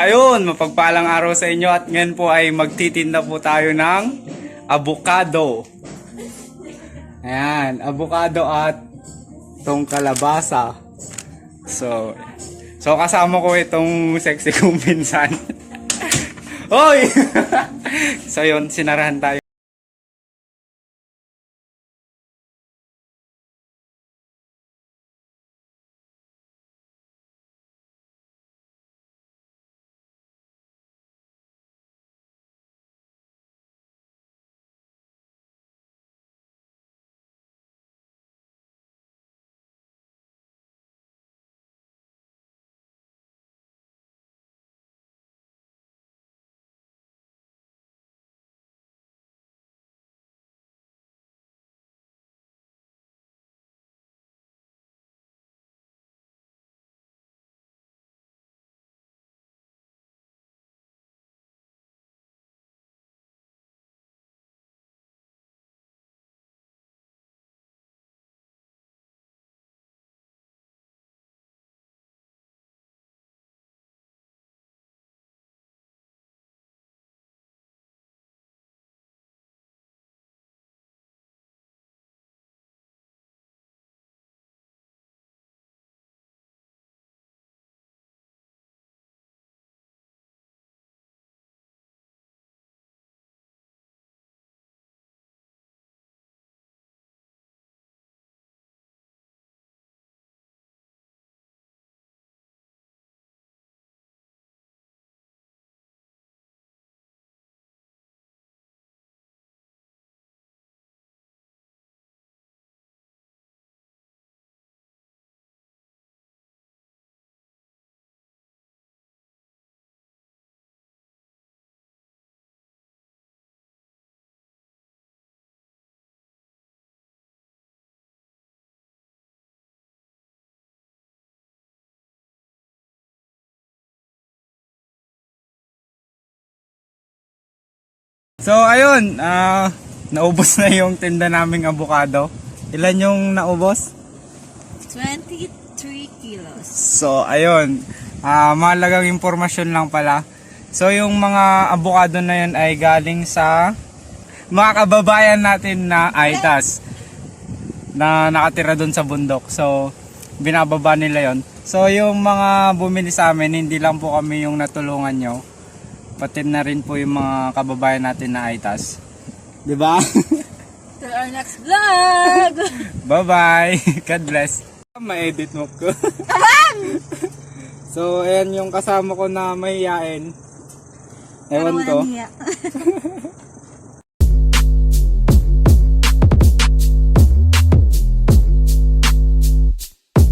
Ayun, mapagpalang araw sa inyo at ngayon po ay magtitinda po tayo ng avocado. Ayan, avocado at itong kalabasa. So, so kasama ko itong sexy kong pinsan. Hoy! so yun, sinarahan tayo. So ayun, ah naubos na yung tinda naming avocado. Ilan yung naubos? 23 kilos. So ayun, ah mahalagang impormasyon lang pala. So yung mga avocado na yun ay galing sa mga kababayan natin na Aitas na nakatira doon sa bundok. So binababa nila yon. So yung mga bumili sa amin, hindi lang po kami yung natulungan nyo. Pati na rin po yung mga kababayan natin na Aitas. 'Di ba? To our next vlog! Bye-bye. God bless. Ma-edit mo ko. so, ayan yung kasama ko na mahihain. Ewan ko.